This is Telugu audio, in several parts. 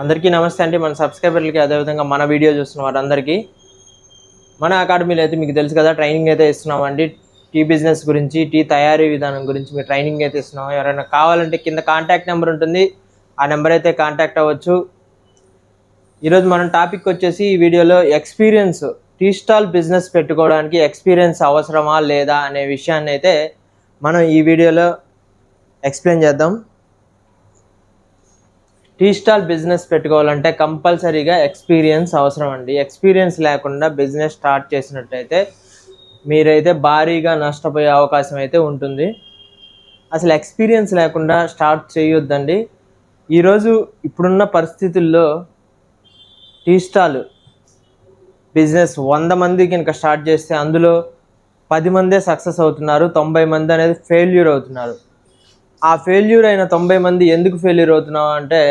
అందరికీ నమస్తే అండి. మన సబ్స్క్రైబర్లకి అదేవిధంగా మన వీడియో చూస్తున్న వారందరికీ మన అకాడమీలో అయితే మీకు తెలుసు కదా ట్రైనింగ్ అయితే ఇస్తున్నామండి. టీ బిజినెస్ గురించి టీ తయారీ విధానం గురించి మీరు ట్రైనింగ్ అయితే ఇస్తున్నాం. ఎవరైనా కావాలంటే కింద కాంటాక్ట్ నెంబర్ ఉంటుంది. ఆ నెంబర్ అయితే కాంటాక్ట్ అవ్వచ్చు. ఈరోజు మనం టాపిక్ వచ్చేసి ఈ వీడియోలో ఎక్స్పీరియన్స్ టీ స్టాల్ బిజినెస్ పెట్టుకోవడానికి ఎక్స్పీరియన్స్ అవసరమా లేదా అనే విషయాన్ని అయితే మనం ఈ వీడియోలో ఎక్స్ప్లెయిన్ చేద్దాం. టీ స్టాల్ బిజినెస్ పెట్టుకోవాలంటే కంపల్సరీగా ఎక్స్పీరియన్స్ అవసరం అండి. ఎక్స్పీరియన్స్ లేకుండా బిజినెస్ స్టార్ట్ చేసినట్టయితే మీరైతే భారీగా నష్టపోయే అవకాశం అయితే ఉంటుంది. అసలు ఎక్స్పీరియన్స్ లేకుండా స్టార్ట్ చేయొద్దండి. ఈరోజు ఇప్పుడున్న పరిస్థితుల్లో టీ స్టాల్ బిజినెస్ వంద మంది కనుక స్టార్ట్ చేస్తే అందులో పది మందే సక్సెస్ అవుతున్నారు. తొంభై మంది అనేది ఫెయిల్యూర్ అవుతున్నారు. ఆ ఫెయిల్యూర్ అయిన తొంభై మంది ఎందుకు ఫెయిల్యూర్ అవుతున్నావు అంటే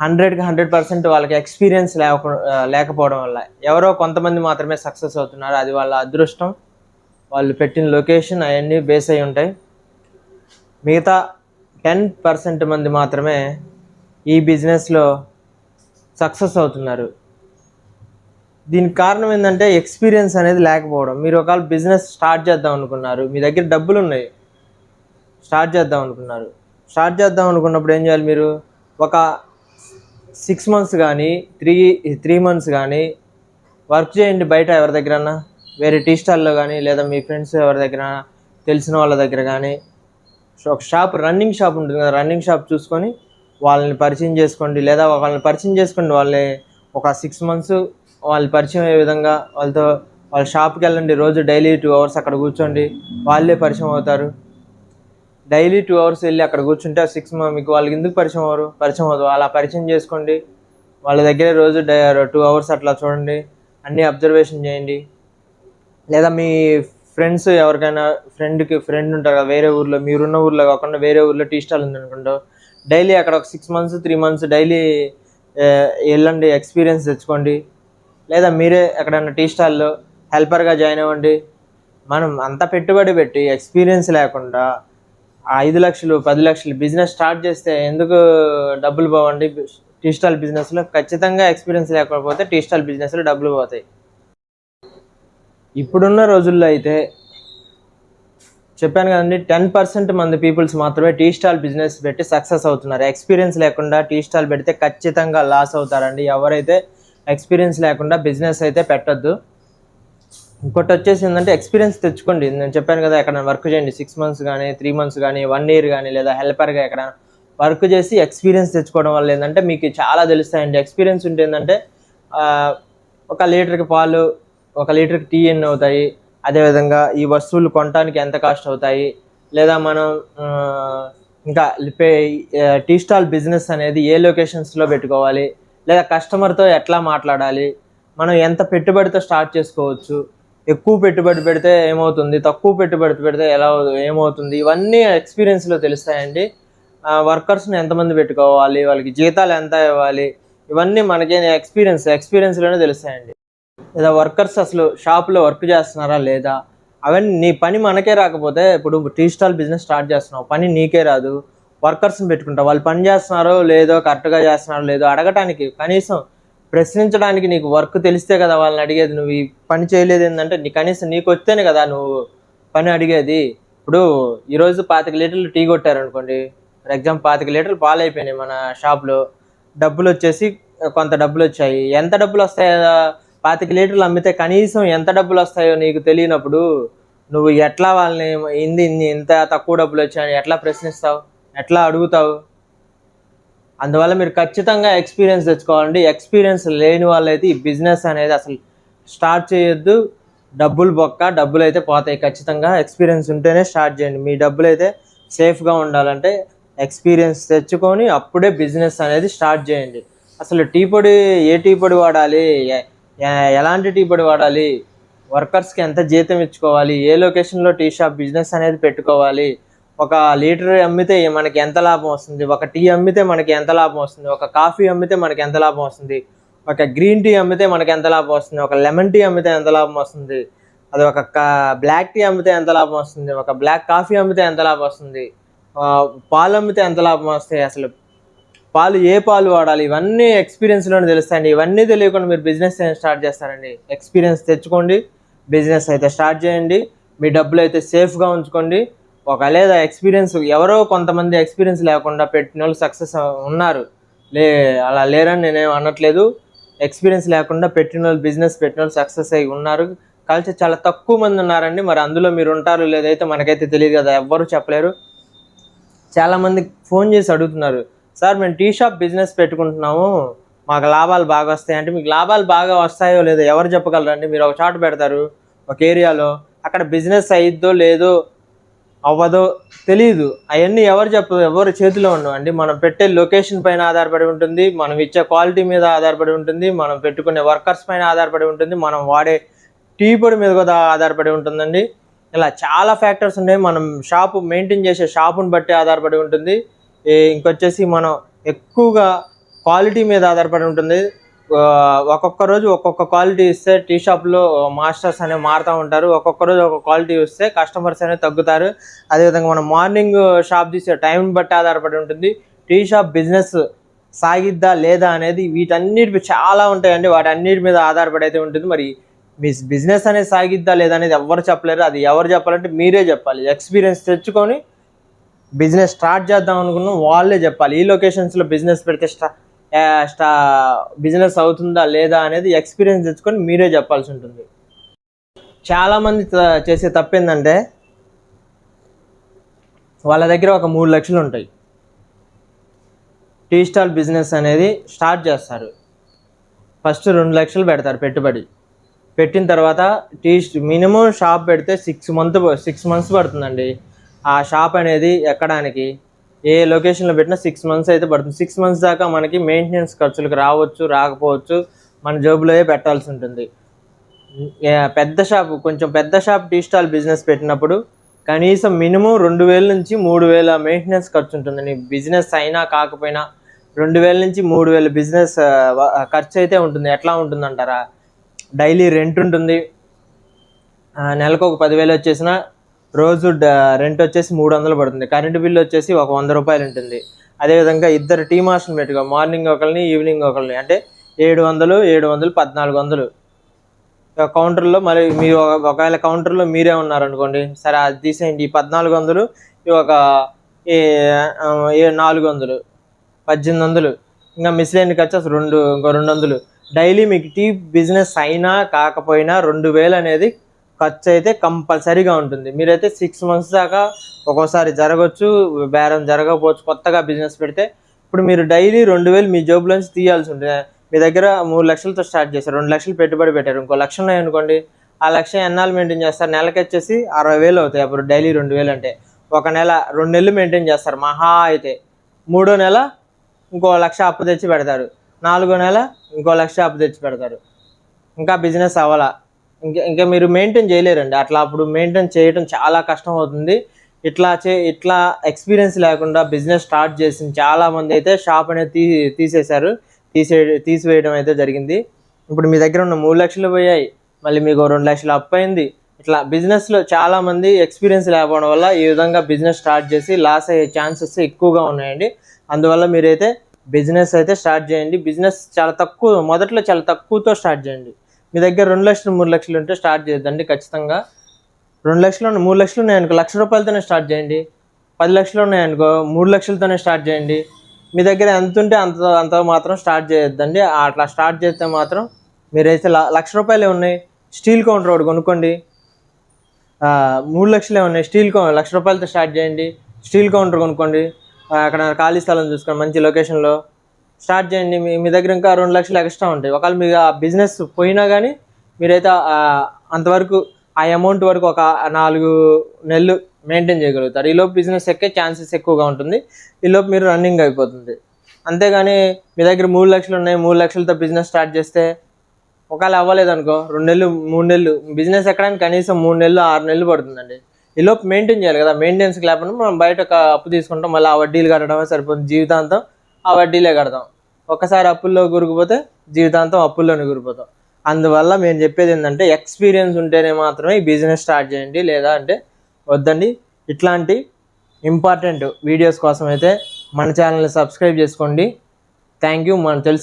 హండ్రెడ్కి హండ్రెడ్ పర్సెంట్ వాళ్ళకి ఎక్స్పీరియన్స్ లేక లేకపోవడం వల్ల. ఎవరో కొంతమంది మాత్రమే సక్సెస్ అవుతున్నారు. అది వాళ్ళ అదృష్టం. వాళ్ళు పెట్టిన లొకేషన్ అవన్నీ బేస్ అయి ఉంటాయి. మిగతా టెన్ పర్సెంట్ మంది మాత్రమే ఈ బిజినెస్లో సక్సెస్ అవుతున్నారు. దీనికి కారణం ఏంటంటే ఎక్స్పీరియన్స్ అనేది లేకపోవడం. మీరు ఒకవేళ బిజినెస్ స్టార్ట్ చేద్దాం అనుకున్నారు మీ దగ్గర డబ్బులు ఉన్నాయి స్టార్ట్ చేద్దాం అనుకున్నారు. స్టార్ట్ చేద్దాం అనుకున్నప్పుడు ఏం చేయాలి మీరు? ఒక సిక్స్ మంత్స్ కానీ త్రీ త్రీ మంత్స్ కానీ వర్క్ చేయండి బయట ఎవరి దగ్గరన్నా. వేరే టీ స్టాల్లో కానీ లేదా మీ ఫ్రెండ్స్ ఎవరి దగ్గర తెలిసిన వాళ్ళ దగ్గర కానీ ఒక షాప్ రన్నింగ్ షాప్ ఉంటుంది కదా రన్నింగ్ షాప్ చూసుకొని వాళ్ళని పరిచయం చేసుకోండి. లేదా వాళ్ళని పరిచయం చేసుకోండి. వాళ్ళని ఒక సిక్స్ మంత్స్ వాళ్ళు పరిచయం అయ్యే విధంగా వాళ్ళతో వాళ్ళ షాప్కి వెళ్ళండి. రోజు డైలీ టూ అవర్స్ అక్కడ కూర్చోండి. వాళ్ళే పరిచయం అవుతారు. డైలీ టూ అవర్స్ వెళ్ళి అక్కడ కూర్చుంటే సిక్స్ మీకు వాళ్ళకి ఎందుకు పరిచయం అవ్వరు? పరిచయం అవుతారు అలా పరిచయం చేసుకోండి. వాళ్ళ దగ్గర రోజు టూ అవర్స్ అట్లా చూడండి. అన్నీ అబ్జర్వేషన్ చేయండి. లేదా మీ ఫ్రెండ్స్ ఎవరికైనా ఫ్రెండ్కి ఫ్రెండ్ ఉంటారు కదా వేరే ఊర్లో మీరున్న ఊర్లో కాకుండా వేరే ఊర్లో టీ స్టాల్ ఉంది అనుకుంటా. డైలీ అక్కడ ఒక six months three months daily వెళ్ళండి ఎక్స్పీరియన్స్ తెచ్చుకోండి. లేదా మీరే ఎక్కడైనా టీ స్టాల్లో హెల్పర్గా జాయిన్ అవ్వండి. మనం అంత పెట్టుబడి పెట్టి ఎక్స్పీరియన్స్ లేకుండా ఐదు లక్షలు పది లక్షలు బిజినెస్ స్టార్ట్ చేస్తే ఎందుకు డబ్బులు పోవండి? టీ స్టాల్ బిజినెస్లో ఖచ్చితంగా ఎక్స్పీరియన్స్ లేకపోతే టీ స్టాల్ బిజినెస్లో డబ్బులు పోతాయి. ఇప్పుడున్న రోజుల్లో అయితే చెప్పాను కదండి టెన్ పర్సెంట్ మంది పీపుల్స్ మాత్రమే టీ స్టాల్ బిజినెస్ పెట్టి సక్సెస్ అవుతున్నారు. ఎక్స్పీరియన్స్ లేకుండా టీ స్టాల్ పెడితే ఖచ్చితంగా లాస్ అవుతారండి. ఎవరైతే ఎక్స్పీరియన్స్ లేకుండా బిజినెస్ అయితే పెట్టద్దు. ఇంకోటి వచ్చేసి ఏంటంటే ఎక్స్పీరియన్స్ తెచ్చుకోండి. నేను చెప్పాను కదా ఎక్కడ వర్క్ చేయండి. సిక్స్ మంత్స్ కానీ త్రీ మంత్స్ కానీ వన్ ఇయర్ కానీ లేదా హెల్పర్గా ఎక్కడ వర్క్ చేసి ఎక్స్పీరియన్స్ తెచ్చుకోవడం వల్ల ఏంటంటే మీకు చాలా తెలుస్తాయండి. ఎక్స్పీరియన్స్ ఉంటే ఏంటంటే ఒక లీటర్కి పాలు ఒక లీటర్కి టీ ఎన్ని అవుతాయి? అదేవిధంగా ఈ వస్తువులు కొనడానికి ఎంత కాస్ట్ అవుతాయి? లేదా మనం ఇంకా పే- టీ స్టాల్ బిజినెస్ అనేది ఏ లొకేషన్స్లో పెట్టుకోవాలి? లేదా కస్టమర్తో ఎట్లా మాట్లాడాలి? మనం ఎంత పెట్టుబడితో స్టార్ట్ చేసుకోవచ్చు? ఎక్కువ పెట్టుబడి పెడితే ఏమవుతుంది? తక్కువ పెట్టుబడి పెడితే ఎలా ఏమవుతుంది? ఇవన్నీ ఎక్స్పీరియన్స్లో తెలుస్తాయండి. వర్కర్స్ని ఎంతమంది పెట్టుకోవాలి? వాళ్ళకి జీతాలు ఎంత ఇవ్వాలి? ఇవన్నీ మనకి ఎక్స్పీరియన్స్ ఎక్స్పీరియన్స్లోనే తెలుస్తాయండి. లేదా వర్కర్స్ అసలు షాప్లో వర్క్ చేస్తున్నారా లేదా? అవన్నీ నీ పని మనకే రాకపోతే ఇప్పుడు టీ స్టాల్ బిజినెస్ స్టార్ట్ చేస్తున్నావు. పని నీకే రాదు. వర్కర్స్ని పెట్టుకుంటావు. వాళ్ళు పని చేస్తున్నారో లేదో కరెక్ట్గా చేస్తున్నారో లేదో అడగటానికి కనీసం ప్రశ్నించడానికి నీకు వర్క్ తెలిస్తే కదా వాళ్ళని అడిగేది నువ్వు ఈ పని చేయలేదు ఏంటంటే నీ కనీసం నీకు వస్తేనే కదా నువ్వు పని అడిగేది. ఇప్పుడు ఈరోజు పాతిక లీటర్లు టీ కొట్టారనుకోండి ఫర్ ఎగ్జాంపుల్ పాతిక లీటర్లు పాలు అయిపోయినాయి మన షాప్లో డబ్బులు వచ్చేసి కొంత డబ్బులు వచ్చాయి. ఎంత డబ్బులు వస్తాయో పాతిక లీటర్లు అమ్మితే కనీసం ఎంత డబ్బులు వస్తాయో నీకు తెలియనప్పుడు నువ్వు ఎట్లా వాళ్ళని ఇంది ఇంత తక్కువ డబ్బులు వచ్చాయని ఎట్లా ప్రశ్నిస్తావు? ఎట్లా అడుగుతావు? అందువల్ల మీరు ఖచ్చితంగా ఎక్స్పీరియన్స్ తెచ్చుకోవాలండి. ఎక్స్పీరియన్స్ లేని వాళ్ళైతే ఈ బిజినెస్ అనేది అసలు స్టార్ట్ చేయొద్దు. డబ్బులు బొక్క డబ్బులు అయితే పోతాయి. ఖచ్చితంగా ఎక్స్పీరియన్స్ ఉంటేనే స్టార్ట్ చేయండి. మీ డబ్బులు అయితే సేఫ్గా ఉండాలంటే ఎక్స్పీరియన్స్ తెచ్చుకొని అప్పుడే బిజినెస్ అనేది స్టార్ట్ చేయండి. అసలు టీ పొడి ఏ టీ పొడి వాడాలి? ఎలాంటి టీ పొడి వాడాలి? వర్కర్స్కి ఎంత జీతం ఇచ్చుకోవాలి? ఏ లొకేషన్లో టీ షాప్ బిజినెస్ అనేది పెట్టుకోవాలి? ఒక లీటర్ అమ్మితే మనకి ఎంత లాభం వస్తుంది? ఒక టీ అమ్మితే మనకి ఎంత లాభం వస్తుంది? ఒక కాఫీ అమ్మితే మనకి ఎంత లాభం వస్తుంది? ఒక గ్రీన్ టీ అమ్మితే మనకి ఎంత లాభం వస్తుంది? ఒక లెమన్ టీ అమ్మితే ఎంత లాభం వస్తుంది? అది ఒక బ్లాక్ టీ అమ్మితే ఎంత లాభం వస్తుంది? ఒక బ్లాక్ కాఫీ అమ్మితే ఎంత లాభం వస్తుంది? పాలు అమ్మితే ఎంత లాభం వస్తాయి అసలు? పాలు ఏ పాలు వాడాలి? ఇవన్నీ ఎక్స్పీరియన్స్లోనే తెలుస్తాయండి. ఇవన్నీ తెలియకుండా మీరు బిజినెస్ స్టార్ట్ చేస్తారండి? ఎక్స్పీరియన్స్ తెచ్చుకోండి. బిజినెస్ అయితే స్టార్ట్ చేయండి. మీ డబ్బులు అయితే సేఫ్గా ఉంచుకోండి. ఒక లేదా ఎక్స్పీరియన్స్ ఎవరో కొంతమంది ఎక్స్పీరియన్స్ లేకుండా పెట్టిన వాళ్ళు సక్సెస్ ఉన్నారు. లే అలా లేరని నేనేం అనట్లేదు. ఎక్స్పీరియన్స్ లేకుండా పెట్టిన వాళ్ళు బిజినెస్ పెట్టిన వాళ్ళు సక్సెస్ అయి ఉన్నారు. కలిసి చాలా తక్కువ మంది ఉన్నారండి. మరి అందులో మీరు ఉంటారు లేదైతే మనకైతే తెలియదు కదా ఎవ్వరూ చెప్పలేరు. చాలామంది ఫోన్ చేసి అడుగుతున్నారు సార్ మేము టీ షాప్ బిజినెస్ పెట్టుకుంటున్నాము. మాకు లాభాలు బాగా వస్తాయి. అంటే మీకు లాభాలు బాగా వస్తాయో లేదో ఎవరు చెప్పగలరండి? మీరు ఒక చాటు పెడతారు ఒక ఏరియాలో అక్కడ బిజినెస్ అయ్యిద్దో లేదో అవ్వదో తెలియదు అవన్నీ ఎవరు చెప్పదు ఎవరి చేతిలో ఉండవండి మనం పెట్టే లొకేషన్ పైన ఆధారపడి ఉంటుంది మనం ఇచ్చే క్వాలిటీ మీద ఆధారపడి ఉంటుంది మనం పెట్టుకునే వర్కర్స్ పైన ఆధారపడి ఉంటుంది మనం వాడే టీ పొడి మీద కూడా ఆధారపడి ఉంటుందండి. ఇలా చాలా ఫ్యాక్టర్స్ ఉన్నాయి. మనం షాపు మెయింటైన్ చేసే షాపుని బట్టి ఆధారపడి ఉంటుంది. ఇంకొచ్చేసి మనం ఎక్కువగా క్వాలిటీ మీద ఆధారపడి ఉంటుంది. ఒక్కొక్క రోజు ఒక్కొక్క క్వాలిటీ ఇస్తే టీ షాప్లో మాస్టర్స్ అనేవి మారుతూ ఉంటారు. ఒక్కొక్క రోజు ఒక్కొక్క క్వాలిటీ ఇస్తే కస్టమర్స్ అనేవి తగ్గుతారు. అదేవిధంగా మనం మార్నింగ్ షాప్ తీసే టైం బట్టి ఆధారపడి ఉంటుంది. టీ షాప్ బిజినెస్ సాగిద్దా లేదా అనేది వీటన్నిటి చాలా ఉంటాయండి. వాటి అన్నిటి మీద ఆధారపడి అయితే ఉంటుంది. మరి మీ బిజినెస్ అనేది సాగిద్దా లేదా అనేది ఎవరు చెప్పలేరు. అది ఎవరు చెప్పాలంటే మీరే చెప్పాలి. ఎక్స్పీరియన్స్ తెచ్చుకొని బిజినెస్ స్టార్ట్ చేద్దాం అనుకున్నాం వాళ్ళే చెప్పాలి. ఈ లొకేషన్స్లో బిజినెస్ పెడితే స్టా స్టా బిజినెస్ అవుతుందా లేదా అనేది ఎక్స్పీరియన్స్ తెచ్చుకొని మీరే చెప్పాల్సి ఉంటుంది. చాలామంది చేసే తప్పు ఏంటంటే వాళ్ళ దగ్గర ఒక మూడు లక్షలు ఉంటాయి. టీ స్టాల్ బిజినెస్ అనేది స్టార్ట్ చేస్తారు. ఫస్ట్ రెండు లక్షలు పెడతారు పెట్టుబడి. పెట్టిన తర్వాత టీ మినిమం షాప్ పెడితే సిక్స్ మంత్ సిక్స్ మంత్స్ పడుతుందండి. ఆ షాప్ అనేది ఎక్కడానికి ఏ లొకేషన్లో పెట్టినా సిక్స్ మంత్స్ అయితే పడుతుంది. సిక్స్ మంత్స్ దాకా మనకి మెయింటెనెన్స్ ఖర్చులకు రావచ్చు రాకపోవచ్చు. మన జోబులోనే పెట్టాల్సి ఉంటుంది. పెద్ద షాప్ కొంచెం పెద్ద షాప్ టీ స్టాల్ బిజినెస్ పెట్టినప్పుడు కనీసం మినిమం రెండు వేల నుంచి మూడు వేల మెయింటెనెన్స్ ఖర్చు ఉంటుంది. నీ బిజినెస్ అయినా కాకపోయినా రెండు వేల నుంచి మూడు వేల బిజినెస్ ఖర్చు అయితే ఉంటుంది. ఎట్లా ఉంటుందంటారా? డైలీ రెంట్ ఉంటుంది. నెలకు ఒక పదివేలు వచ్చేసిన రోజు రెంట్ వచ్చేసి మూడు వందలు పడుతుంది. కరెంటు బిల్లు వచ్చేసి ఒక వంద రూపాయలు ఉంటుంది అదేవిధంగా ఇద్దరు టీ మాస్టర్ని పెట్టుకో మార్నింగ్ ఒకరిని ఈవినింగ్ ఒకరిని అంటే ఏడు వందలు ఏడు వందలు పద్నాలుగు వందలు కౌంటర్లో మరి మీరు ఒక- ఒకవేళ కౌంటర్లో మీరే ఉన్నారనుకోండి సరే అది తీసేయండి. ఈ పద్నాలుగు వందలు ఈ ఒక ఏ ఏ నాలుగు వందలు పద్దెనిమిది వందలు ఇంకా మిస్లేని ఖర్చు అసలు రెండు ఇంకో రెండు వందలు డైలీ మీకు టీ బిజినెస్ అయినా కాకపోయినా రెండు వేలు అనేది ఖర్చు అయితే కంపల్సరీగా ఉంటుంది. మీరైతే సిక్స్ మంత్స్ దాకా ఒక్కోసారి జరగవచ్చు బేరం జరగకపోవచ్చు కొత్తగా బిజినెస్ పెడితే. ఇప్పుడు మీరు డైలీ రెండు వేలు మీ జోబులోంచి తీయాల్సి ఉంటుంది. మీ దగ్గర మూడు లక్షలతో స్టార్ట్ చేశారు రెండు లక్షలు పెట్టుబడి పెట్టారు. ఇంకో లక్ష ఉన్నాయి అనుకోండి ఆ లక్ష ఎన్నాళ్ళు మెయింటైన్ చేస్తారు? నెలకి వచ్చేసి అరవై వేలు అవుతాయి అప్పుడు డైలీ రెండు వేలు అంటే. ఒక నెల రెండు నెలలు మెయింటైన్ చేస్తారు మహా అయితే. మూడో నెల ఇంకో లక్ష అప్పు తెచ్చి పెడతారు. నాలుగో నెల ఇంకో లక్ష అప్పు తెచ్చి పెడతారు. ఇంకా బిజినెస్ అవ్వాలా? ఇంకా ఇంకా మీరు మెయింటైన్ చేయలేరండి. అట్లా అప్పుడు మెయింటైన్ చేయడం చాలా కష్టం అవుతుంది. ఇట్లా చే ఇట్లా ఎక్స్పీరియన్స్ లేకుండా బిజినెస్ స్టార్ట్ చేసిన చాలా మంది అయితే షాప్ అనేది తీ తీసేశారు. తీసే తీసివేయడం అయితే జరిగింది. ఇప్పుడు మీ దగ్గర ఉన్న మూడు లక్షలు పోయాయి. మళ్ళీ మీకు రెండు లక్షలు అప్ అయింది. ఇట్లా బిజినెస్లో చాలా మంది ఎక్స్పీరియన్స్ లేకపోవడం వల్ల ఈ విధంగా బిజినెస్ స్టార్ట్ చేసి లాస్ అయ్యే ఛాన్సెస్ ఎక్కువగా ఉన్నాయండి. అందువల్ల మీరైతే బిజినెస్ అయితే స్టార్ట్ చేయండి. బిజినెస్ చాలా తక్కువ మొదట్లో చాలా తక్కువతో స్టార్ట్ చేయండి. మీ దగ్గర రెండు లక్షలు మూడు లక్షలు ఉంటే స్టార్ట్ చేయొద్దండి ఖచ్చితంగా. రెండు లక్షలు మూడు లక్షలు ఉన్నాయనుకో లక్ష రూపాయలతోనే స్టార్ట్ చేయండి. పది లక్షలు ఉన్నాయనుకో మూడు లక్షలతోనే స్టార్ట్ చేయండి. మీ దగ్గర ఎంత ఉంటే అంత అంత మాత్రం స్టార్ట్ చేయొద్దండి. అట్లా స్టార్ట్ చేస్తే మాత్రం మీరైతే ల- లక్ష రూపాయలే ఉన్నాయి స్టీల్ కౌంటర్ ఒకటి కొనుక్కోండి. మూడు లక్షలే ఉన్నాయి స్టీల్ కౌ లక్ష రూపాయలతో స్టార్ట్ చేయండి. స్టీల్ కౌంటర్ కొనుక్కోండి. అక్కడ ఖాళీ స్థలం చూసుకోండి మంచి లొకేషన్లో స్టార్ట్ చేయండి. మీ మీ దగ్గర ఇంకా రెండు లక్షలు ఎక్స్ట్రా ఉంటాయి. ఒకవేళ మీ ఆ బిజినెస్ పోయినా కానీ మీరైతే అంతవరకు ఆ అమౌంట్ వరకు ఒక నాలుగు నెలలు మెయింటైన్ చేయగలుగుతారు. ఈలోపు బిజినెస్ ఎక్కే ఛాన్సెస్ ఎక్కువగా ఉంటుంది. ఈలోపు మీరు రన్నింగ్ అయిపోతుంది. అంతేగాని మీ దగ్గర మూడు లక్షలు ఉన్నాయి. మూడు లక్షలతో బిజినెస్ స్టార్ట్ చేస్తే ఒకవేళ అవ్వలేదు అనుకో రెండు నెలలు మూడు నెలలు బిజినెస్ ఎక్కడానికి కనీసం మూడు నెలలు ఆరు నెలలు పడుతుందండి. ఈలోపు మెయింటైన్ చేయాలి కదా. మెయింటెనెన్స్ లేకుండా మనం బయట ఒక అప్పు తీసుకుంటాం. మళ్ళీ ఆ వడ్డీలు కట్టడమే సరిపోతుంది. జీవితాంతం ఆ వడ్డీలే కడతాం. ఒకసారి అప్పుల్లో గురికిపోతే జీవితాంతం అప్పుల్లోనే గురిపోతాం అందువల్ల మేము చెప్పేది ఏంటంటే ఎక్స్పీరియన్స్ ఉంటేనే మాత్రమే ఈ బిజినెస్ స్టార్ట్ చేయండి లేదా అంటే వద్దండి. ఇట్లాంటి ఇంపార్టెంట్ వీడియోస్ కోసం అయితే మన ఛానల్ని సబ్స్క్రైబ్ చేసుకోండి. థ్యాంక్ యూ మనం తెలుసు